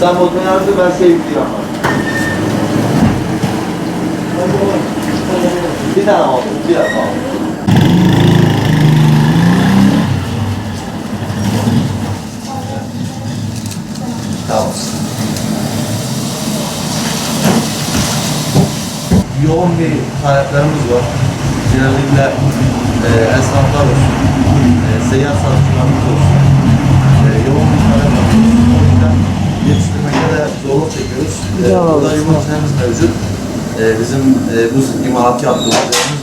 Sen motorun yarısı ben sevgili yaparım. Bir tane aldım, bir tane aldım. Yoğun bir taleplerimiz var. Genellikle e, esnaflar olsun, e, seyyar satıcılarımız olsun. E, yoğun bir talep var. O yüzden yetiştirmekte zorluk çekiyoruz. E, burada yumurtamız mevcut. E, bizim e, buz imalatçı yaptığımız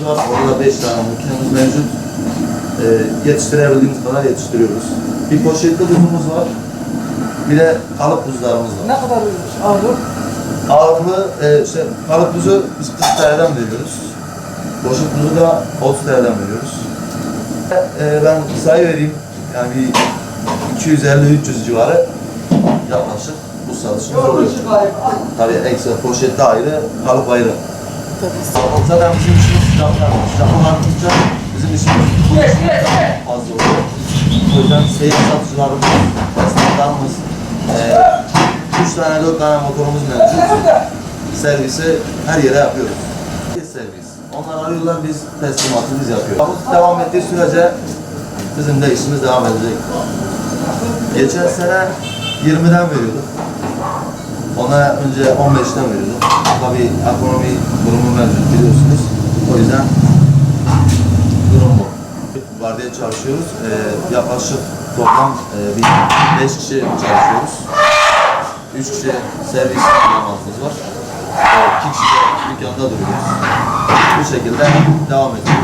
var. Orada 5 tane makinemiz mevcut. E, yetiştirebildiğimiz kadar yetiştiriyoruz. Bir poşetli buzumuz var. Bir de kalıp buzlarımız var. Ne kadar ağır? Ağırlığı, e, işte kalıp buzu biz 40 TL'den veriyoruz. Boşluk buzu da 30 TL'den veriyoruz. E, ben sayı vereyim. Yani bir 250-300 civarı yaklaşık bu satışımız oluyor. Tabii ekstra poşette ayrı, kalıp ayrı. Zaten bizim işimiz sıcaklar. Sıcaklar arttıkça bizim işimiz fazla oluyor. O yüzden seyir satıcılarımız, esnaflarımız, e, 3 tane 4 tane motorumuz mevcut. Servisi her yere yapıyoruz. Servis. Onlar arıyorlar biz teslimatı biz yapıyoruz. Bu devam ettiği sürece bizim de işimiz devam edecek. Geçen sene 20'den veriyorduk. Ona önce 15'ten veriyorduk. Tabii ekonomi durumu mevcut biliyorsunuz. O yüzden durum bu. Vardiya çalışıyoruz. Ee, yaklaşık toplam e, bir 5 kişi çalışıyoruz. 3 kişi servis elemanımız var. 2 kişi de dükkanda duruyoruz. Bu şekilde devam ediyoruz.